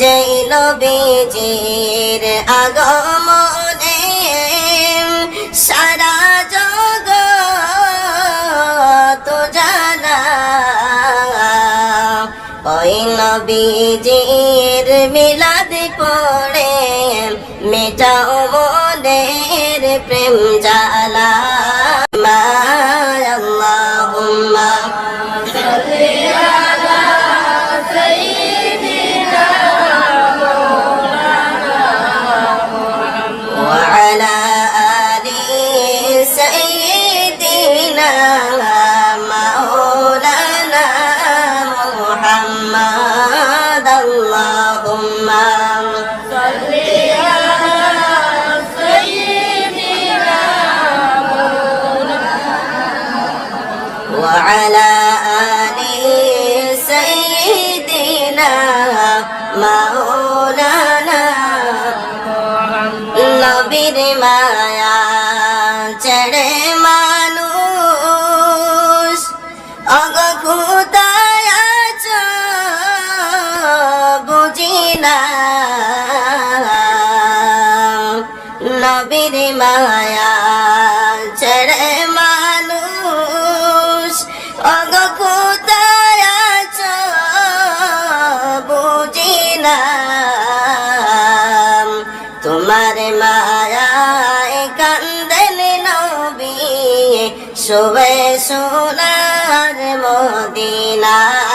যেই নবীজির আগমনে সারা জগৎ জানা। ওই নবীজির মিলাদ পড়ে মেটাও মনের প্রেম জালা وعلى آل سيدنا مولانا নবীর মায়া ছেড়ে মানুষ নবীর মায়া ছেড়ে মানুষ অগকুতায় বুঝি না তোমার মায়ায় কান্দেন নবী শুভে সোনার মদিনায়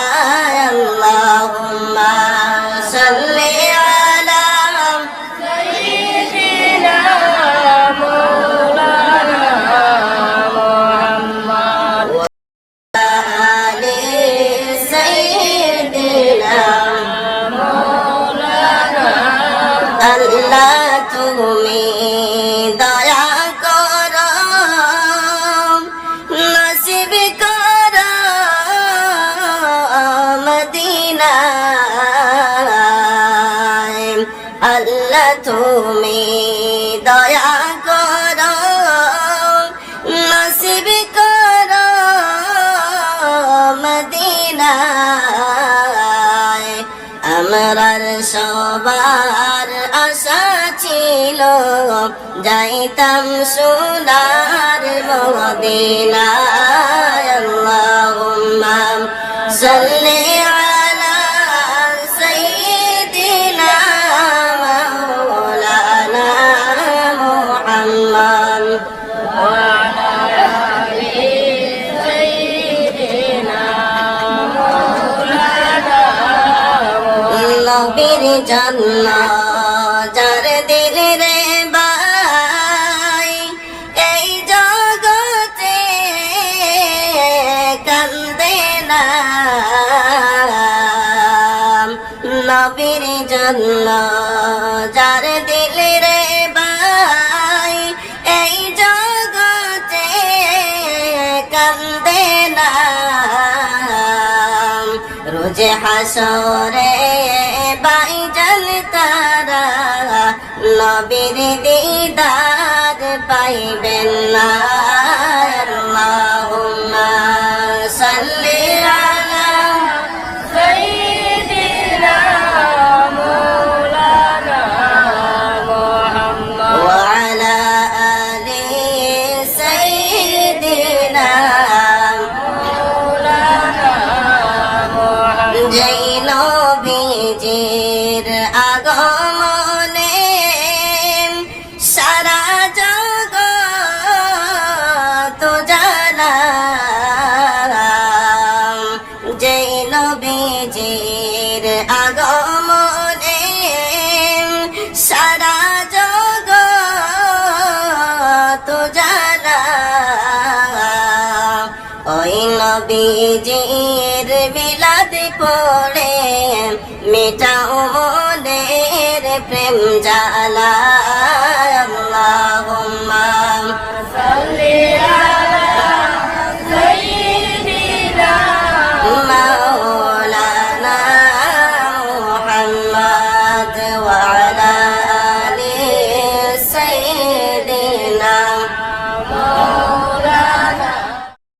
আল্লাহ তুমি দয়া কর, নসিব কর মদিনায়। আমরার সবার আশা ছিল, যাইতাম সোনার মদিনায়। আল্লাহুম্মা সাল্লি নবীর জন্ম যার রে বাই এই জগতে কান্দে না। নবীর জন্ম যার রে বাই এই জগতে কান্দে না। রোজে হাসরে বাইজান তারা নবীর দিদার পাইবেন না। নবীজির আগমনে সারা জগৎ জানা যেই নবীজির আগমনে সারা জগৎ জানা ওই নবীজির মিলাদ পড়ে মেটাও মনের প্রেম জালা